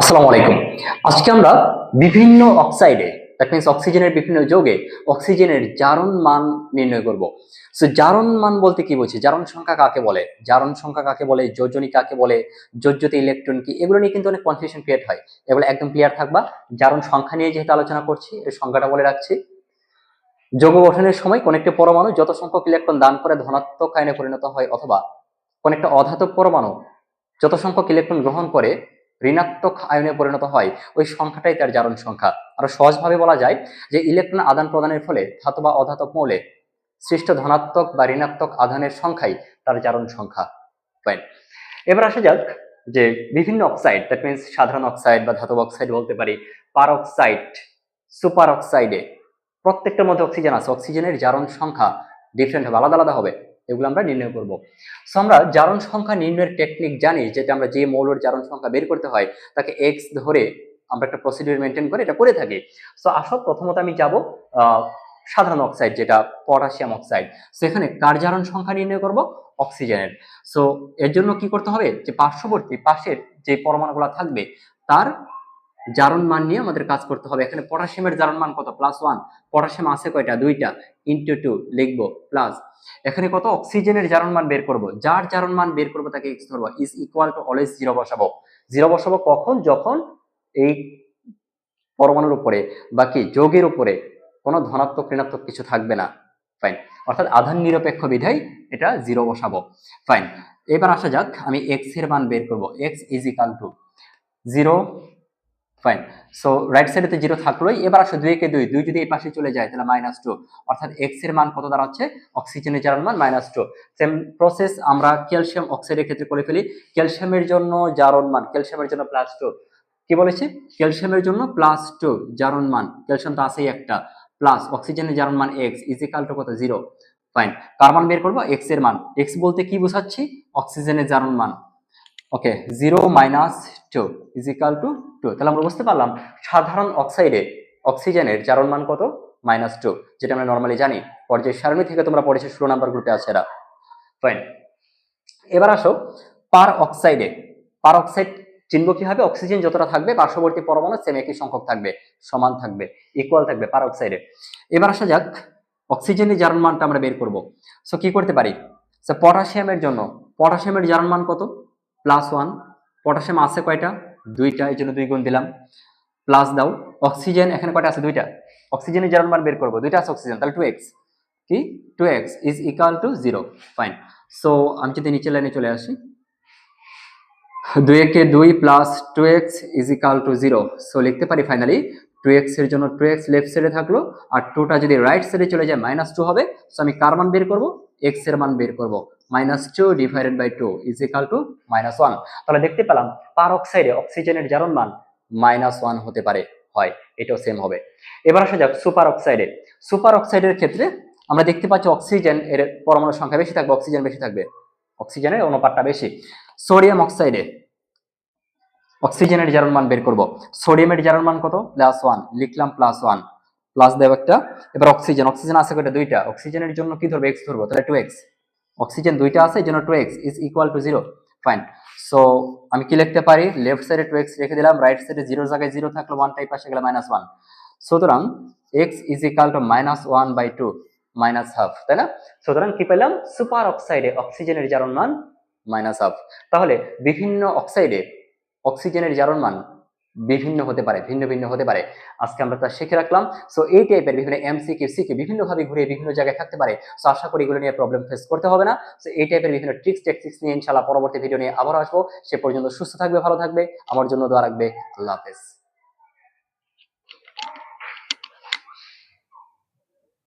আসসালামু আলাইকুম। আজকে আমরা বিভিন্ন অক্সাইডে দ্যাট মিনস অক্সিজেনের বিভিন্ন যোগে অক্সিজেনের জারণ মান নির্ণয় করব। সো জারণ মান বলতে কি বলছি জারণ সংখ্যা কাকে বলে? জারণ সংখ্যা কাকে বলে? যোজনী কাকে বলে? যোজ্যতে ইলেকট্রন কি? এগুলো নিয়ে কিন্তু অনেক কনফিউশন ক্রিয়েট হয়। এগুলো একদম ক্লিয়ার থাকবা। জারণ সংখ্যা নিয়ে যেহেতু আলোচনা করছি, এর সংখ্যাটা বলে রাখছি। যৌগ গঠনের সময় কোন একটি পরমাণু যত সংখ্যক ইলেকট্রন দান করে ধনাত্মক আয়নে পরিণত হয় অথবা কোন একটা অধাতব পরমাণু যত সংখ্যক ইলেকট্রন গ্রহণ করে ঋণাত্মক আয়নে পরিণত হয়, ওই সংখ্যাটাই তার জারণ সংখ্যা। আরও সহজভাবে বলা যায় যে ইলেকট্রন আদান প্রদানের ফলে ধাতু বা অধাতব মৌলে সৃষ্ট ধনাত্মক বা ঋণাত্মক আধানের সংখ্যাই তার জারণ সংখ্যা। এবার আসা যাক যে বিভিন্ন অক্সাইড দ্যাট মিনস সাধারণ অক্সাইড বা ধাতব অক্সাইড বলতে পারি পার অক্সাইড সুপার অক্সাইডে প্রত্যেকটার মধ্যে অক্সিজেন আছে অক্সিজেনের জারণ সংখ্যা ডিফারেন্ট হবে, আলাদা আলাদা হবে। এগুলো আমরা নির্ণয় করব। সো আমরা জারণ সংখ্যা নির্ণয়ের টেকনিক জানি, যেটা আমরা যে মৌলের জারণ সংখ্যা বের করতে হয়, তাকে এক্স ধরে আমরা একটা প্রসিডিউর মেনটেন করে এটা করে থাকি। সো আসো, প্রথমত আমি যাব সাধারণ অক্সাইড যেটা পটাশিয়াম অক্সাইড সেখানে কার জারণ সংখ্যা নির্ণয় করব? অক্সিজেনের। সো এর জন্য কি করতে হবে? যে পার্শ্ববর্তী, পাশের যে পরমাণুগুলো থাকবে, তার জারণ মান নিয়ে আমাদের কাজ করতে হবে। এখানে পটাশিয়ামের জারণ মান কত? প্লাস ওয়ান পটাশিয়াম আছে কয়টা? দুইটা। ইন্টু টু লিখব প্লাস এখানে কত? অক্সিজেনের জারণ মান বের করব। যার জারণ মান বের করব তাকে এক্স ধরবো is equal to always zero বসাবো। জিরো বসাবো কখন? যখন এই পরমাণুর উপরে, বাকি যোগের উপরে কোনো ধনাত্মক, ঋণাত্মক কিছু থাকবে না। ফাইন অর্থাৎ আধান নিরপেক্ষ বিধায় এটা জিরো বসাবো। ফাইন এবার আসা যাক, আমি এক্সের মান বের করব। X is equal to zero fine so right সাইডে তো জিরো থাকলোই। এবার আসো দুই একে দুই। দুই যদি এই পাশে চলে যায়, তাহলে মাইনাস টু অর্থাৎ এক্সের মান কত দাঁড়াচ্ছে? অক্সিজেনের জারণ মান মাইনাস টু সেম প্রসেস আমরা ক্যালসিয়াম অক্সাইডের ক্ষেত্রে করে ফেলি। ক্যালসিয়ামের জন্য জারণ মান ক্যালসিয়ামের জন্য প্লাস টু কি বলেছে? ক্যালসিয়ামের জন্য প্লাস টু জারণ মান। ক্যালসিয়াম তো আছেই একটা। প্লাস অক্সিজেনের জারণ মান এক্স ইজিকাল টু কত? জিরো ফাইন কার মান বের করব? এক্সের মান। এক্স বলতে কি বোঝাচ্ছি? অক্সিজেনের জারণ মান। Okay zero minus two is equal to two তাহলে আমরা বুঝতে পারলাম, সাধারণ অক্সাইডে অক্সিজেনের জারণ মান কত? মাইনাস টু যেটা আমরা নর্মালি জানি। পর্যায় সারণী থেকে তোমরা পড়েছো ষোলো নাম্বার গ্রুপে আছে এরা। ফাইন এবার আসো পার অক্সাইডে পার অক্সাইড চিনব কীভাবে? অক্সিজেন যতটা থাকবে, পার্শ্ববর্তী পরমাণু সেম একই সংখ্যক থাকবে, সমান থাকবে ইকুয়াল থাকবে পার অক্সাইডে এবার আসা যাক অক্সিজেনের জারণ মানটা আমরা বের করব। সো কি করতে পারি? পটাশিয়ামের জন্য পটাশিয়ামের জারণ মান কত? প্লাস ওয়ান পটাশিয়াম আছে কয়টা? দুইটা, এই জন্য দুই গুণ দিলাম। প্লাস দাও। অক্সিজেন এখানে কয়টা আছে? দুইটা। অক্সিজেনের জারণ মান বের করব। দুইটা আছে অক্সিজেন তাহলে টু এক্স কি? Two X is equal to zero fine so আমি যদি নিচের লাইনে চলে আসি। দুই একে দুই plus two X is equal to zero so লিখতে পারি ফাইনালি টু এক্সের জন্য টু এক্স লেফট সাইডে থাকল, আর টুটা যদি রাইট সাইডে চলে যায় মাইনাস টু হবে। সো আমি কার মান বের করব? এক্সের মান বের করব। Minus two divided by two is equal to minus one তাহলে দেখতে পেলাম পার অক্সাইডে অক্সিজেনের জারণ মান মাইনাস ওয়ান হতে পারে, হয়, এটাও সেম হবে। এবার আসা যাক সুপার অক্সাইডে সুপার অক্সাইডের ক্ষেত্রে আমরা দেখতে পাচ্ছি অক্সিজেন এর পরমাণুর সংখ্যা বেশি থাকবে অক্সিজেন বেশি থাকবে অক্সিজেনের অনুপাতটা বেশি। সোডিয়াম অক্সাইডে অক্সিজেনের জারণ মান বের করব। সোডিয়ামের জারণ মান কত? প্লাস ওয়ান লিখলাম প্লাস ওয়ান প্লাস দেব একটা, এবার অক্সিজেন অক্সিজেন আছে কয়টা? দুইটা। অক্সিজেনের জন্য কি ধরবে? এক্স ধরবো, তাহলে টু এক্স অক্সিজেন দুইটা আছে, এই জন্য two X is equal to zero fine so আমি কি লিখতে পারি? লেফট সাইডে টু এক্স রেখে দিলাম রাইট সাইডে জিরোর জায়গায় জিরো থাকল ওয়ান টাইপ পাশে গেলে মাইনাস ওয়ান সুতরাং X is equal to minus one by two minus half তাই না? সুতরাং কি পেলাম? সুপার অক্সাইডে অক্সিজেনের জারণ মান মাইনাস হাফ তাহলে বিভিন্ন অক্সাইডে অক্সিজেনের জারণ মান বিভিন্ন হতে পারে, ভিন্ন ভিন্ন হতে পারে। আজকে আমরা তা শিখে রাখলাম। সো এই টাইপের বিভিন্ন এমসিকিউ সিকিউ বিভিন্নভাবে ঘুরে বিভিন্ন জায়গায় থাকতে পারে। সো আশা করি এগুলো নিয়ে প্রবলেম ফেস করতে হবে না। সো এই টাইপের বিভিন্ন ট্রিক্স টেকটিক্স নিয়ে ইনশাল্লাহ পরবর্তী ভিডিও নিয়ে আবার আসব। সে পর্যন্ত সুস্থ থাকবে, ভালো থাকবে। আমার জন্য দোয়া রাখবে। আল্লাহ হাফেজ।